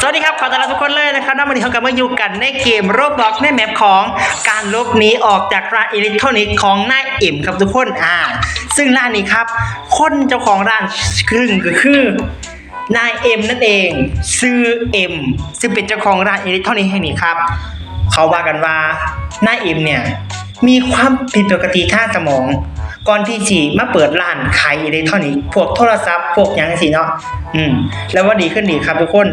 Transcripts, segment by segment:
สวัสดีครับ ขอต้อนรับทุกคนเลยนะครับวันนี้เรากลับมาอยู่กันในเกมโรบล็อกในแมปของการลบหนีออกจากร้านอิเล็กทรอนิกส์ของนายเอ็มครับทุกคนอ่า ซึ่งร้านนี้ครับ คนเจ้าของร้านครึ่งก็คือนายเอ็มนั่นเองซื้อเอ็มซึ่งเป็นเจ้าของร้านอิเล็กทรอนิกส์แห่งนี้ครับ เขาว่ากันว่านายเอ็มเนี่ยมีความผิดปกติทางสมอง ก่อนที่จีมาเปิดร้านขายอิเล็กทรอนิกส์พวกโทรศัพท์พวกยังสิเนาะอืมแล้วว่าดีขึ้นดีครับทุกคน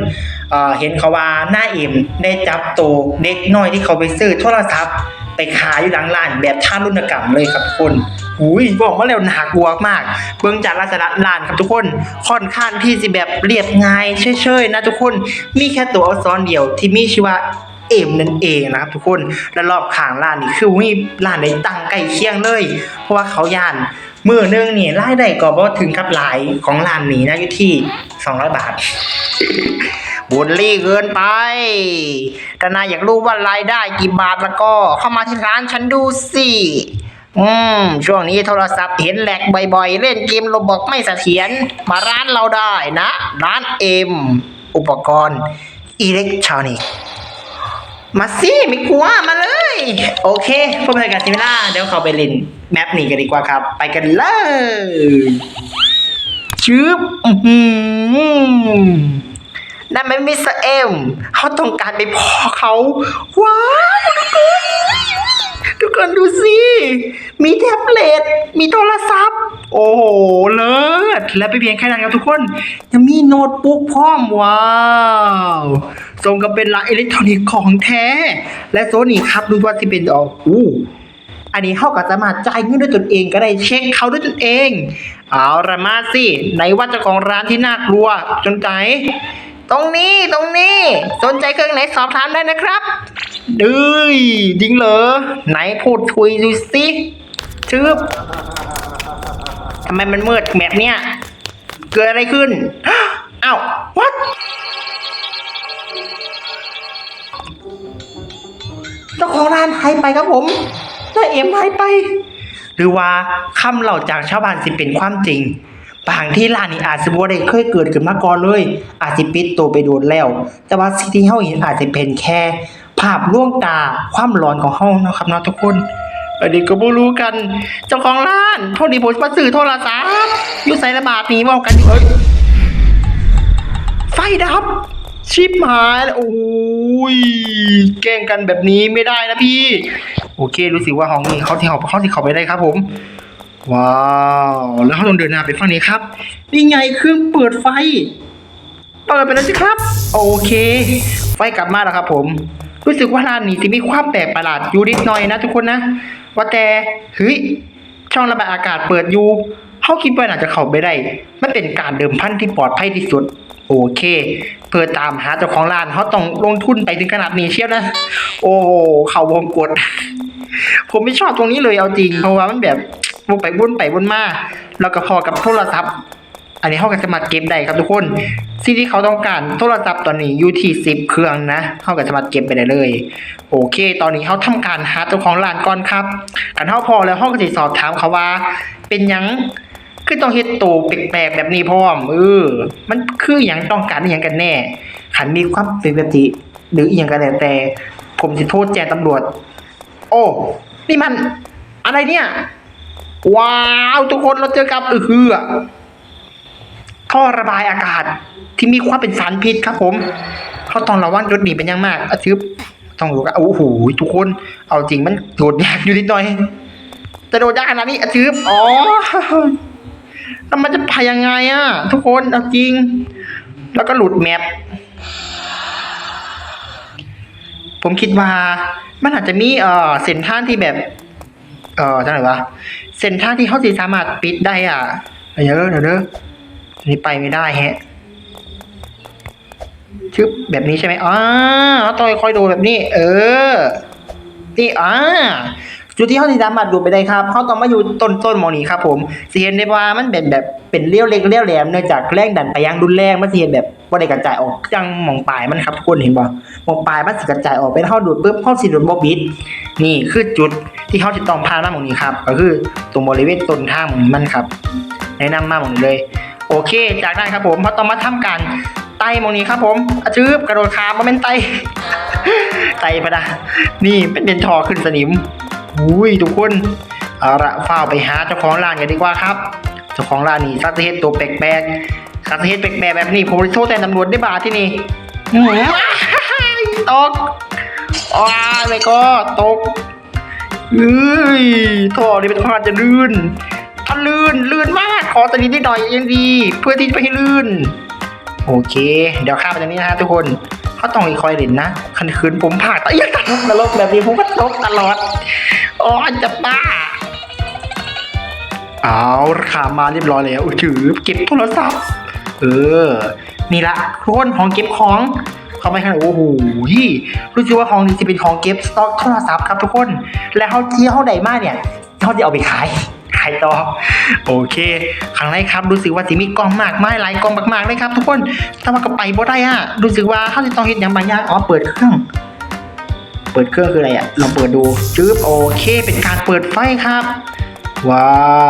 เเห็นเขาว่าหน้าเอ็มได้จับตัวเด็กน้อยที่เขาไปซื้อโทรศัพท์ไปขายอยู่หลังร้านแบบท่ารุณกรรมเลยครับทุกคนหุยบอกว่าแล้วหนากลัวมาก เบื้องจากลักษณะร้านครับทุกคน ค่อนข้างที่จะแบบเรียบง่ายเฉยๆนะทุกคน มีแค่ตัวอักษรเดียวที่มีชื่อว่า เอ็มนั่นเองนะครับทุกคนและรอบข้างร้านนี่คือมีร้านใดตั้งใกล้เคียงเลย เพราะว่าเขาย่านมือหนึงนี่รายได้ก็บ่ถึงกับหลายของร้านนี้นะอยู่ที่ 200 บาทบุญลี่เกินไปแต่นายอยากรู้ว่ารายได้กี่บาทแล้วก็เข้ามาที่ร้านฉันดูสิอืมช่วงนี้โทรศัพท์เห็นแหลกบ่อยๆ เล่นเกมโรบอกไม่เสถียรมาร้านเราได้นะ ร้านเอ็มอุปกรณ์อิเล็กทรอนิกส์ มาสิไม่กลัวมาเลย โอเคพวกเรากันซิมิล่าเดี๋ยวเขาไปเล่นแมปนี้กันดีกว่าครับ ไปกันเลยชืบอือหือนั่นไม่มิสเตอร์เอ็มเขาต้องการไปพ่อเขาว้าว ทุกคนดูสิ มีแท็บเล็ต มีโทรศัพท์ โอ้โห เลิศ และไปเพียงแค่นั้นครับทุกคน ยังมีโน้ตบุ๊กพร้อมว้าวทรงกับเป็นร้านอิเล็กทรอนิกส์ของแท้ และโซนี่ครับดูว่าที่เป็นออกอู้อันนี้เขาก็สามารถจ่ายเงินด้วยตนเองก็ได้เช็คเขาด้วยตนเอง เอาละมาสิไหนว่าเจ้าของร้านที่น่ากลัวจนใจ ตรงนี้ตรงนี้ สนใจเครื่องไหนสอบถามได้นะครับดื้ยจริงเหรอ ไหนพูดคุยดูสิชืบทำไมมันมืดแบบเนี้ยเกิดอะไรขึ้นอ้าว what เจ้าของร้านหายไปครับผมนายเอ็มหายไป หรือว่าคำเหล่าจากชาวบ้านสิเป็นความจริง บางที่ร้านนี้อาจจะบ่ได้เคยเกิดขึ้นมาก่อนเลย อาจจะปิดตัวไปโดนแล้ว แต่ว่าสิ่งที่เฮาเห็นอาจจะเป็นแค่ ภาพล่วงตาความหลอนของเฮาเนาะครับเนาะทุกคนอันนี้ก็บ่รู้กัน เจ้าของร้านโทษดีผมมาซื้อโทรศัพท์อยู่ใส่ระบาดนี้เว้ากันอยู่เอ้ยไฟดับ ชิปหายแล้วโอ้ยแกล้งกันแบบนี้ไม่ได้นะพี่ โอเค รู้สึกว่าห้องนี้เขาที่เขาเขาที่เขาไปได้ครับผม ว้าวแล้วเขาต้องเดินหน้าไปฝั่งนี้ครับนี่ไงเครื่องเปิดไฟ เปิดไปแล้วสิครับ โอเค ไฟกลับมาแล้วครับ ผม รู้สึกว่าร้านนี้จะมีความแปลกประหลาดอยู่นิดหน่อยนะทุกคนนะ ว่าแต่เฮ้ยช่องระบายอากาศเปิดอยู่เขาคิดว่าน่าจะเข้าไปได้มันเป็นการเดิมพันที่ปลอดภัยที่สุด โอเค เพื่อตามหาเจ้าของร้านเขาต้องลงทุนไปถึงขนาดนี้เชียวนะ โอ้เขาวงกดผมไม่ชอบตรงนี้เลยเอาจริงเพราะว่ามันแบบ วนไปวนไปวนมาแล้วก็พอกับโทรศัพท์ อันนี้เขาก็สามารเก็บได้ครับทุกคนสิ่งที่เขาต้องการโทรศัพท์ตอนนี้อยู่ที่สิบเครื่องนะเขาก็สามารเก็บไปได้เลย โอเค ตอนนี้เขาทำการหาเจ้าของร้านก่อนครับกันเขาพอแล้วเขาก็จะสอบถามเขาว่า เป็นยังคือต้องเฮ็ดโตวแปลกๆแบบนี้พร้อมเออ มันคือหยังต้องการอหยังกันแน่ขันมีความเป็นปกติหรืออหยังกันแล้วแต่ ผมจะโทษแจ้งตำรวจ โอ้ นี่มันอะไรเนี่ย ว้าวทุกคนเราเจอกับเออคืออะท่อระบายอากาศ ที่มีความเป็นสารพิษครับ ผมเขาต้องระวังรถหนีเป็นย่างมากอาทึบต้องรู้กันโอ้โหทุกคน เอาจริงมันโดดยากอยู่นิดหน่อยแต่โดดยากขนาดนี้อาทึบอ๋อแล้วมันจะไปยังไงอะ ทุกคนเอาจริง แล้วก็หลุดแมปผมคิดว่ามันอาจจะมีเอ่อเส้นทางที่แบบ เอ่อจังไหวะ เส้นทางที่เขาสิสามารถปิดได้อะเดี๋ยวเด้อเดี๋ยวเด้ออันนี้ไปไม่ได้แฮะชึบแบบนี้ใช่ไหมอ๋อต้องค่อยดูแบบนี้ เออ นี่อ๋อ จุดที่เขาสิสามารถดูไปได้ครับเขาต้องมาอยู่ต้นต้นๆมองนี้ครับผมสิเห็นได้ว่ามันเป็นแบบเป็นเลี้ยวเล็กเลี้ยวแหลมเนื่องจากแรงดันไปยังรุนแรงมันสิเห็นแบบว่าได้กระจายออกจังมองปลายมันครับทุกคนเห็นบ่หมองปลายมันสิกระจายออกเป็นเขาดูดปุ๊บเขาสิดูดบ่บิดนี่คือจุดที่เขาจะต้องพามามองนี้ครับก็คือตรงบริเวณต้นท่ามองนี้มันครับแนะนำมาหมองนี้เลย โอเค จากนั้นครับผมเขาต้องมาทำการไตมองนี้ครับผมอาจืบกระโดดขามาเป็นไตไตปะนะนี่เป็นเดนทอขึ้นสนิม อุ้ยทุกคนเอาละเฝ้าไปหาเจ้าของร้านกันดีกว่าครับ เจ้าของร้านนี่ซัตเทศตัวแปลกๆซัตเทศแปลกๆแบบนี้ผมจะโทษแทนตำรวจได้บาทที่นี่อื้อหือตกว้าเลยก็ตกเอ้ยท่อนี่เป็นท่อจะลื่นถ้าลื่นลื่นมากขอตอนนี้นิดหน่อยยังดี เพื่อที่จะไม่ให้ลื่น โอเค เดี๋ยวข้ามไปตรงนี้นะฮะทุกคน เขาต้องคอยเล่นนะคันคืนผมผ่าตะเอียดตกตลกแบบนี้ผมก็ตกตลอดอ๋อจะบ้าเอาราคามาเรียบร้อยแล้วถือเก็บโทรศัพท์ เออ นี่ละทุกคนของเก็บของเข้าไปข้างโอ้โหรู้สึกว่าของนี้จะเป็นของเก็บสต็อกโทรศัพท์ครับทุกคน และเขาเจียเขาใดมากเนี่ยเขาจะเอาไปขายายต่อ โอเค ครั้งแรกครับรู้สึกว่าจะมีกล่องมากไม้หลายกล่องมากๆเลยครับ ทุกคนแต่ว่าก็ไปบ่ได้อะรู้สึกว่าเขาจะต้องเห็นอย่างบางอย่างอ๋อเปิดเครื่อง เปิดเครื่องคืออะไรอะลองเปิดดูจึ๊บโอเค เป็นการเปิดไฟครับ ว้า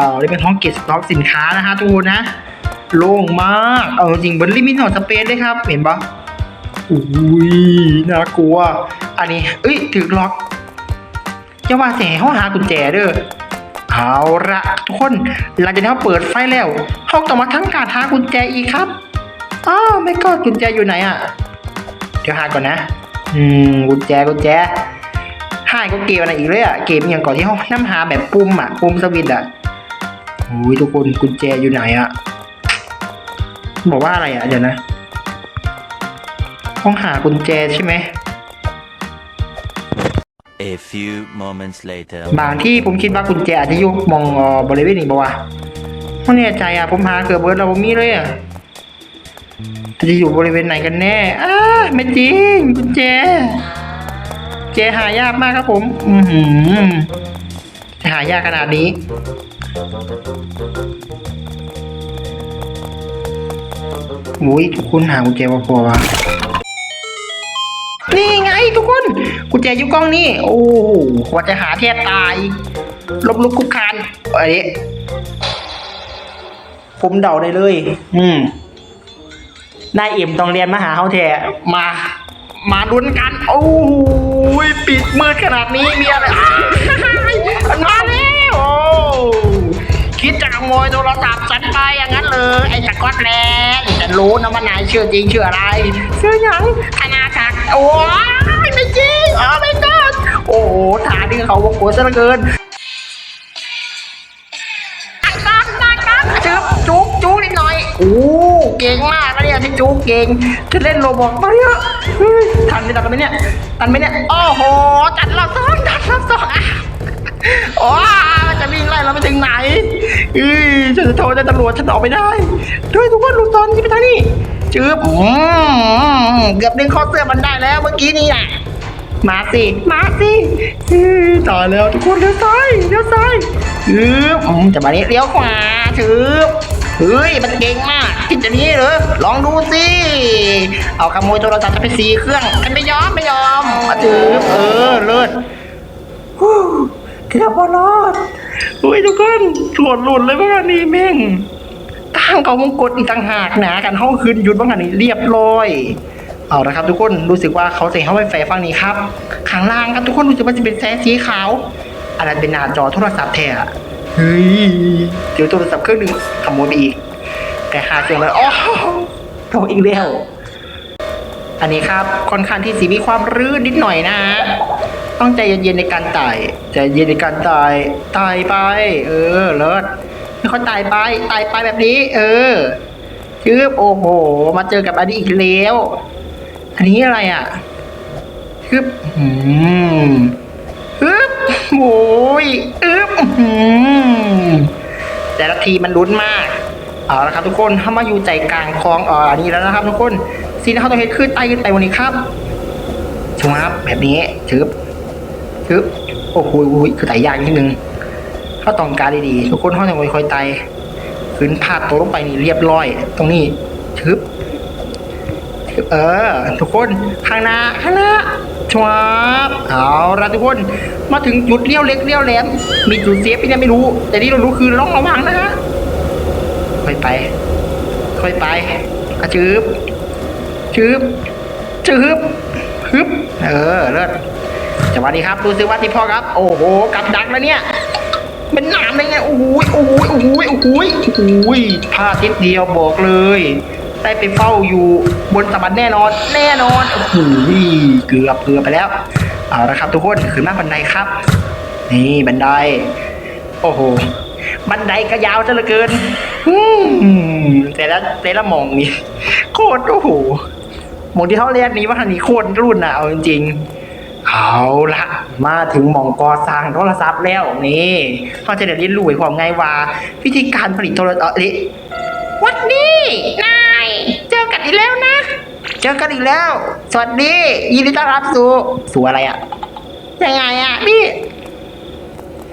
วนี่เป็นห้องเก็บสต็อกสินค้านะฮะทุกคนนะโล่งมากเอาจริงบนลิมิตของสเปซด้วยครับ เห็นปะอุ้ยน่ากลัว อันนี้ เอ้ยถึกล็อกจะว่าแสเขาหากุญแจเด้อ เอาละทุกคน หลังจากนี้เขาเปิดไฟแล้วเขาต้องมาทั้งการหากุญแจอีกครับอ้าวไม่ก็กุญแจอยู่ไหนอะ เดี๋ยวหาก่อนนะ อืมกุญแจกุญแจหายก็เกมอะไรอีกเลยอะเกมอย่างก่อนที่เขาน้ำหาแบบปุ่มอะปุ่มสวิตช์อะโอ้ยทุกคนกุญแจอยู่ไหนอะบอกว่าอะไรอะเดี๋ยวนะ ห้องหากุญแจใช่ไหม A few moments later. บางที่ผมคิดว่ากุญแจอาจจะอยู่มองบริเวณนี้บ่วะไม่แน่ใจอะผมหาเกือบเบิร์ดเราบ่มีเลยอะจะอยู่บริเวณไหนกันแน่อ้าไม่จริงกุญแจแจหายากมากครับผม อือหือจะหายากขนาดนี้ อุ้ยทุกคนหากุญแจมาพอวะนี่ไงทุกคน กุญแจอยู่กล้องนี่ โอ้โหกว่าจะหาแทบตายลบลุกคุกคานอันนี้ผมเดาได้เลย อืมนายเอ็มต้องเรียนมาหาเขาแท้มา มาดุนกัน โอ้ยปิดมืดขนาดนี้มีอะไรอ้ายมันมาแล้วโอ้คิดจะขโมยโทรศัพท์ฉันไปอย่างนั้นเลยไอ้สกอตแลนด์ฉันรู้นะว่านายชื่อจริงชื่ออะไรชื่อหยังธนาศักดิ์โอ้ยไม่ จริงอ๋อไม่กอดโอ้โหถาดึงเขาวงโกซะเหลือเกินตันตันตันจึ๊บจุกจุกนิดหน่อย โอ้ เก่งมากนะเนี่ยที่จุกเก่งจะเล่นโรบอกมาเยอะเฮ้ยทันไหมทันไหมเนี่ย ทันไหมเนี่ย โอ้โห จัดรอบสองจัดรอบสองอะโอ้มันจะวิ่งไล่เราไปถึงไหนอือฉันจะโทรแจ้งตำรวจฉันออกไม่ได้ด้วยทุกคนลูกตอนที่ไปทางนี้จึ๊บอืมเกือบดึงข้อเสื้อมันได้แล้วเมื่อกี้นี่อะ มาสิ มาสิอื้อต่อแล้วทุกคนเลี้ยวซ้ายเลี้ยวซ้ายอืออืมจะมานี้เลี้ยวขวาถือเฮ้ย มันเก่งมากคิดจะนี้เหรอ ลองดูสิ เอาขโมยโทรศัพท์จะไปสีเครื่องมันไม่ยอมไม่ยอม มาถือเออ เลิศเกือบบอลอดเฮ้ยทุกคนหลุดหลุดเลยว่านี่แม่งตั้งเขามงกฎอีกต่างหากหนากันห้องคืนหยุดบ้างกันนี่เรียบร้อย เอาละครับทุกคนรู้สึกว่าเขาใส่เข้าไปแฝงฟังนี้ครับข้างล่างครับทุกคนรู้สึกว่าจะเป็นแสงสีขาวอะไรเป็นหน้าจอโทรศัพท์แท้อะเฮ้ยเจอโทรศัพท์เครื่องหนึ่งขโมยไปอีกแต่หาเสียงเลยอ๋อโทรอีกแล้วอันนี้ครับค่อนข้างที่สีมีความรื่นนิดหน่อยนะ ต้องใจเย็นๆในการไต่ใจเย็นในการไต่ไต่ไป เออเลิศไม่ค่อยไต่ไปไต่ไปแบบนี้ เออชืบโอ้โห มาเจอกับอันนี้อีกแล้ว อันนี้อะไรอะฮึบอืมฮึบโอ้ยอึบอืมแต่ละทีมันลุ้นมาก เอาละครับทุกคนถ้ามาอยู่ใจกลางคลองอ่านี่แล้วนะครับทุกคนสิ่งที่เขาต้องเห็นขึ้นไต่ขึ้นไปวันนี้ครับชวับแบบนี้ชึบชึบโอ้โหโอ้โหคือไต่ยากนิดนึงเขาต้องการดีๆทุกคนเขาต้องค่อยๆไต่ขึ้นพาดตัวลงไปนี่เรียบร้อย ตรงนี้ชึบ เออ ทุกคนข้างหน้าข้างหน้าชวบเอาละทุกคน มาถึงจุดเลี้ยวเล็กเลี้ยวแหลม มีจุดเซฟที่ยังไม่รู้ แต่ที่เรารู้คือต้องระวังนะฮะค่อยไป ค่อยไปกระชืบชืบชืบฮึบเออเลิศสวัสดีครับดูซิว่าที่พ่อครับ โอ้โหกับดักแล้วเนี่ยเป็นหนามเลยไงโอ้โหโอ้โหโอ้โหโอ้โหโอ้โหพลาดทิศเดียวบอกเลย ได้ไปเฝ้าอยู่บนสะบันแน่นอน แน่นอนโอ้โหเกือบเกือบไปแล้ว เอาละครับทุกคนขึ้นมาบันไดครับ นี่บันได โอ้โห บันไดก็ยาวซะเหลือเกินอืมแต่ละแต่ละหมองนี่โคตรโอ้โหหมองที่เขาเรียกนี้ว่าทันนี้โคตรรุ่นนะเอาจริงๆเอาละมาถึงหมองก่อสร้างโทรศัพท์แล้วนี่เขาจะได้เรียนรู้ไอ้ความไงว่า วิธีการผลิตโทรศัพท์เอ๊ะวัดนี้นายเจ อกันอีกแล้วนะ เจอกันอีกแล้ว สวัสดี ยินดีต้อนรับสู่สู่อะไรอะยังไงอะนี่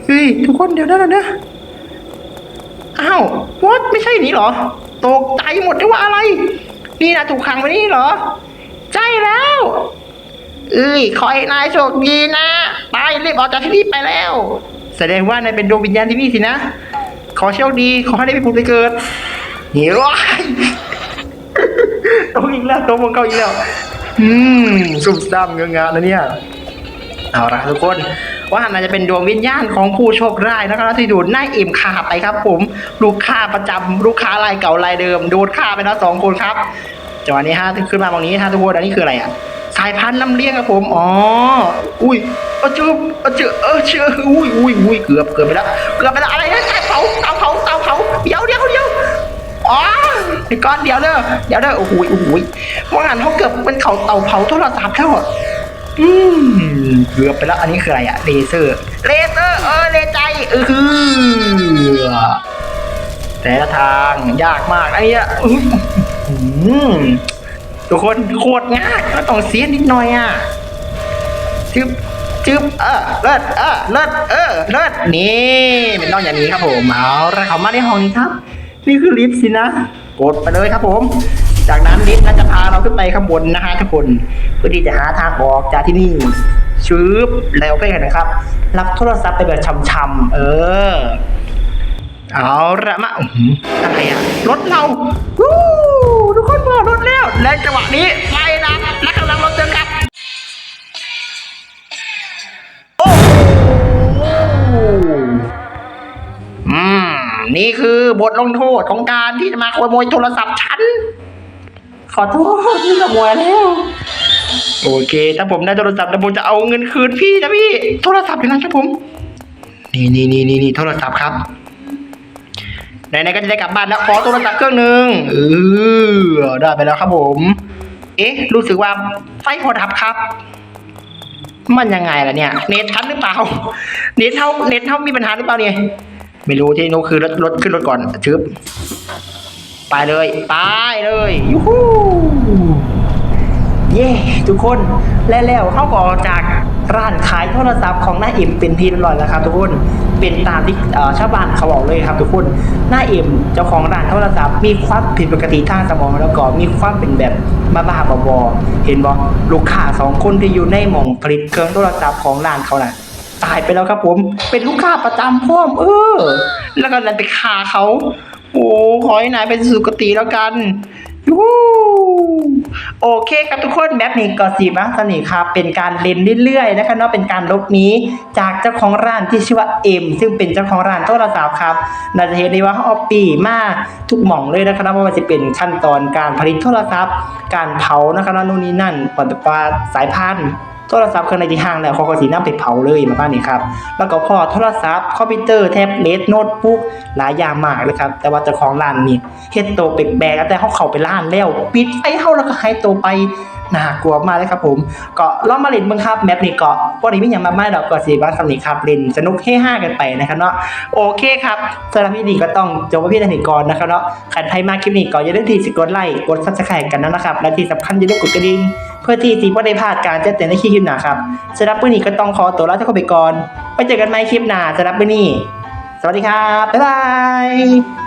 เฮ้ยทุกคนเดี๋ยวนะเดี๋ยวนะอ้าววัดไม่ใช่นี่เหรอ ตกใจหมดเลยว่าอะไร นี่นะถูกขังไว้นี่เหรอ ใช่แล้ว เอ้ยขอให้นายโชคดีนะไปรีบออกจากที่นี่ไปแล้ว แสดงว่านายเป็นดวงวิญญาณที่นี่สินะ ขอโชคดี ขอให้ได้ไปผุดไปเกิดเฮ้ย ตรงอีกแล้วตรงวงเก่าอีกแล้ว อืมซุ่มซ่มเงืองานนะเนี่ย เอาละทุกคน ว่าน่าจะเป็นดวงวิญญาณของผู้โชคร้ายนะครับที่ดูดหน้าอิ่มขาไปครับ ผมลูกค้าประจำลูกค้ารายเก่ารายเดิมโดนฆ่าไปแล้วสองคนครับจังหวะนี้ฮะขึ้นมาตรงนี้ฮะทุกคนอันนี้คืออะไรอะสายพันธุ์ลำเลียงครับผม อ๋อ อุ้ยเออเจอเออเจอเออเจออุ้ยอุ้ยอุ้ยเกือบเกือบไปแล้ว เกือบไปแล้ว อะไรนะเตาเผาเตาเผาเตาเผาเดี๋ยวเดี๋ยวเดี๋ยวอ๋อ ไอ้ก้อนเดียวเด้อเดี๋ยวเด้อโอ้โหโอ้โหว่างั้นเขาเกือบเป็นเขาเตาเผาโทรศัพท์แล้วอะอืมเกือบไปแล้วอันนี้คืออะไรอะเลเซอร์เลเซอร์เออเลใจเออคือแต่ละทางยากมากไอ้เนี่ยอือทุกคนโคตรง่ายก็ต้องเสียนิดหน่อยอะจึ๊บจึ๊บเออเลิศเออเลิศเออเลิศนี่เป็นต้องอย่างนี้ครับผมเอาละเขามาในห้องนี้ครับ นี่คือลิฟต์สินะ กดไปเลยครับผม จากนั้นลิฟต์ก็จะพาเราขึ้นไปข้างบนนะฮะทุกคนเพื่อที่จะหาทางออกจากที่นี่ชืบแล้วไปกันนะครับ รับโทรศัพท์ไปแบบช้ำๆเออ เอาละมาอะไรอะรถเราวู้ทุกคนบอกรถแล้วและจังหวะนี้ไฟ นี่คือบทลงโทษของการที่จะมาขโมยโทรศัพท์ฉัน ขอโทษที่ขโมยแล้ว โอเค ถ้าผมได้โทรศัพท์แล้วผมจะเอาเงินคืนพี่นะพี่ โทรศัพท์อยู่นะครับผม นี่นี่นี่นี่นี่โทรศัพท์ครับไหนๆก็จะได้กลับบ้านแล้วขอโทรศัพท์เครื่องหนึ่งเออได้ไปแล้วครับผม เอ๊ะ รู้สึกว่าไฟพอดับครับ มันยังไงล่ะเนี่ย เน็ตทันหรือเปล่า เน็ตเท่าเน็ตเท่ามีปัญหาหรือเปล่าเนี่ย ไม่รู้ที่นู้คือรถรถขึ้นรถก่อนชึบไปเลยไปเลยยูฮูเย้ทุกคนและแล้วเขาก็ออกจากร้านขายโทรศัพท์ของหน้าเอ็มเป็นทีเรียบร้อยแล้วครับ ทุกคนเป็นตามที่อ่อชาวบ้านเขาบอกเลยครับ ทุกคนหน้าเอ็มเจ้าของร้านโทรศัพท์มีความผิดปกติทางสมองแล้วก็มีความเป็นแบบบ้าๆบอๆเห็นบอกลูกค้าสองคนที่อยู่ในหม่องผลิตเครื่องโทรศัพท์ของร้านเขาน่ะ ตายไปแล้วครับผม เป็นลูกค้าประจำพ่อมเออ แล้วก็ดันไปฆ่าเขา โอ้ขอให้นายเป็นสุคติแล้วกันยูโอเคครับทุกคนแบบนี้ก็สีมาสนิทครับเป็นการเล่นเรื่อยๆนะครับเนาะเป็นการลบนี้จากเจ้าของร้านที่ชื่อว่าเอ็มซึ่งเป็นเจ้าของร้านโทรศัพท์ครับน่าจะเห็นได้ว่าเขาเอาปีมาทุกหม่องเลยนะครับว่าจะเป็นขั้นตอนการผลิตโทรศัพท์ การเผานะครับนู่นนี่นั่นปฏิบัติสายพันธุ์ โทรศัพท์เครื่องในที่ห้างแล้วเขาก็สีน้ำไปเผาเลยมาบ้านนี้ครับแล้วก็พอโทรศัพท์คอมพิวเตอร์แท็บเล็ตโน้ตบุ๊กหลายอย่างมากเลยครับแต่ว่าเจ้าของร้านนี่เฮ็ดโตวแปลกๆแต่เขาเข้าไปร้านแล้ว ปิดไฟเฮาแล้วก็หายตัวไปน่ากลัวมากเลยครับผมก็ลองมาเล่นบิ่งครับแมปนี้ก็บ่ได้มีหยังมากมายดอกก็สิว่านสำนี้ครับเล่นสนุกเฮฮากันไปนะครับเนาะโอเคครับสำหรับวิดีก็ต้องจบไว้เพียงเท่านี้ก่อนนะครับเนาะใครใครมาคลิปนี้ก็อย่าลืมที่สกดไลค์กด Subscribe กันนะครับและที่สำคัญอย่าลืมกดกระดิ่ง เพื่อที่สิบ่ได้พลาดการแจ้งเตือนในคลิปหน้าครับสำหรับวันนี้ก็ต้องขอตัวลาทุกคนไปก่อนไปเจอกันใหม่คลิปหน้าสำหรับวันนี้ สวัสดีครับบ๊ายบาย